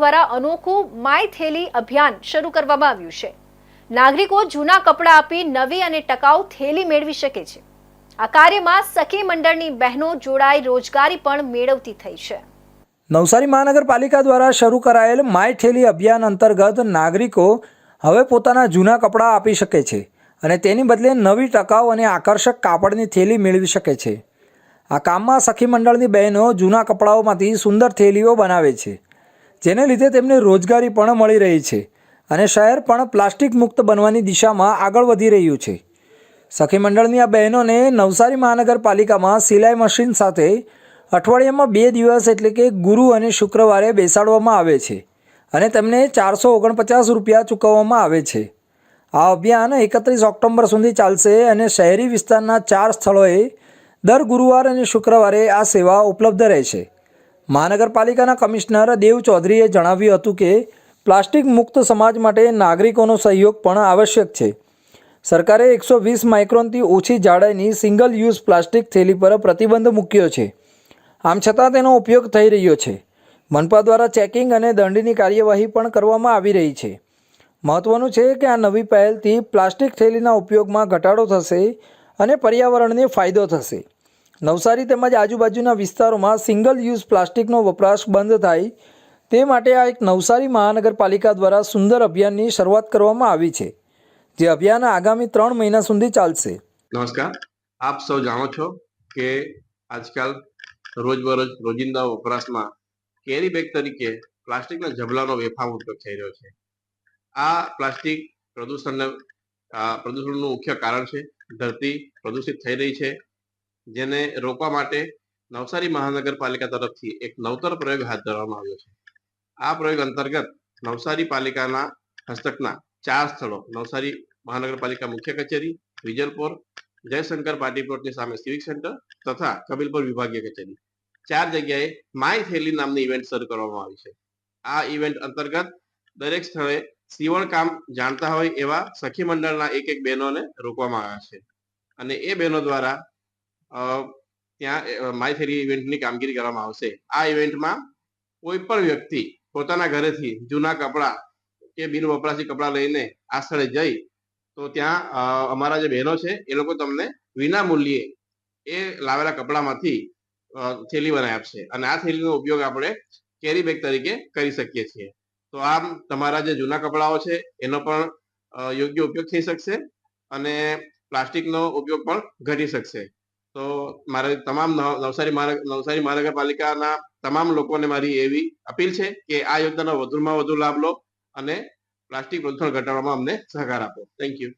દ્વારા અનોખું માય થેલી અભિયાન શરૂ કરવામાં આવ્યું છે. નાગરિકો જૂના કપડાં આપી નવી અને ટકાઉ થેલી મેળવી શકે છે. આ કાર્યમાં સખી મંડળની બહેનો જોડાઈ રોજગારી પણ મેળવતી થઈ છે. નવસારી મહાનગરપાલિકા દ્વારા શરૂ કરાયેલ માય થેલી અભિયાન અંતર્ગત નાગરિકો હવે પોતાના જૂના કપડાં આપી શકે છે અને તેની બદલે નવી ટકાઉ અને આકર્ષક કાપડની થેલી મેળવી શકે છે. આ કામમાં સખી મંડળની બહેનો જૂના કપડાઓમાંથી સુંદર થેલીઓ બનાવે છે. જેને લીધે તેમને રોજગારી પણ મળી રહી છે અને શહેર પણ પ્લાસ્ટિક મુક્ત બનવાની દિશામાં આગળ વધી રહ્યું છે. સખી મંડળની આ બહેનોને નવસારી મહાનગરપાલિકામાં સિલાઈ મશીન સાથે અઠવાડિયામાં બે દિવસ એટલે કે ગુરુ અને શુક્રવારે બેસાડવામાં આવે છે અને તેમને ચારસો ઓગણપચાસ રૂપિયા ચૂકવવામાં આવે છે. આ અભિયાન એકત્રીસ ઓક્ટોબર સુધી ચાલશે અને શહેરી વિસ્તારના ચાર સ્થળોએ દર ગુરુવાર અને શુક્રવારે આ સેવા ઉપલબ્ધ રહેશે. મહાનગરપાલિકાના કમિશનર દેવ ચૌધરીએ જણાવ્યું હતું કે, પ્લાસ્ટિક મુક્ત સમાજ માટે નાગરિકોનો સહયોગ પણ આવશ્યક છે. સરકારે એકસો વીસ માઇક્રોનથી ઓછી જાડાઈની સિંગલ યુઝ પ્લાસ્ટિક થેલી પર પ્રતિબંધ મૂક્યો છે. આમ છતાં તેનો ઉપયોગ થઈ રહ્યો છે. મનપા દ્વારા ચેકિંગ અને દંડની કાર્યવાહી પણ કરવામાં આવી રહી છે. મહત્વનું છે કે આ નવી પહેલથી પ્લાસ્ટિક થેલીના ઉપયોગમાં ઘટાડો થશે અને પર્યાવરણને ફાયદો થશે. નવસારી તેમજ આજુબાજુના વિસ્તારોમાં સિંગલ યુઝ પ્લાસ્ટિકનો વપરાશ બંધ થાય તે માટે આ એક નવસારી મહાનગરપાલિકા દ્વારા સુંદર અભિયાનની શરૂઆત કરવામાં આવી છે, જે અભિયાન આગામી ત્રણ મહિના સુધી ચાલશે. નમસ્કાર. આપ સૌ જાણો છો કે આજકાલ રોજબરોજ રોજિંદા વપરાશમાં કેરી બેગ તરીકે પ્લાસ્ટિકના જબલાનો વેફામ ઉપયોગ થઈ રહ્યો છે. આ પ્લાસ્ટિક પ્રદૂષણને પ્રદૂષણનું મુખ્ય કારણ છે, ધરતી પ્રદૂષિત થઈ રહી છે જેને રોકવા માટે નવસારી મહાનગરપાલિકા તરફથી એક નવતર પ્રયોગ હાથ ધરવામાં આવ્યો છે. આ પ્રયોગ અંતર્ગત નવસારી પાલિકાના હસ્તકના ચાર સ્થળો, નવસારી મહાનગરપાલિકા મુખ્ય કચેરી, વિજલપોર, જયશંકર પ્લોટની સામે સિવિક સેન્ટર તથા કબીલપુર વિભાગીય કચેરી. ચાર જગ્યાએ માય થેલી નામની ઇવેન્ટ શરૂ કરવામાં આવી છે. આ ઇવેન્ટ અંતર્ગત દરેક સ્થળે સીવણ કામ જાણતા હોય એવા સખી મંડળના એક એક બહેનોને રોકવામાં આવ્યા છે. અને એ બહેનો દ્વારા ત્યાં માય ફેરી ઇવેન્ટની કામગીરી કરવામાં આવશે. આ ઇવેન્ટમાં કોઈ પણ વ્યક્તિ પોતાના ઘરેથી જૂના કપડાં કે બિન વપરાશી કપડાં લઈને આ સ્થળે જઈ, તો ત્યાં અમારા જે બહેનો છે, એ લોકો તમને વિના મૂલ્યે એ લાવેલા કપડામાંથી થેલી બનાવી આપશે. અને આ થેલીનો ઉપયોગ આપણે કેરી બેગ તરીકે કરી શકીએ છીએ. તો આમ તમારા જે જૂના કપડાઓ છે, એનો પણ યોગ્ય ઉપયોગ થઈ શકશે અને પ્લાસ્ટિકનો ઉપયોગ પણ ઘટી શકશે. તો મારે તમામ નવસારી નવસારી મહાનગરપાલિકાના તમામ લોકોને મારી એવી અપીલ છે કે આ યોજનાનો વધુમાં વધુ લાભ લો અને પ્લાસ્ટિક પ્રદૂષણ ઘટાડવામાં અમને સહકાર આપો. Thank you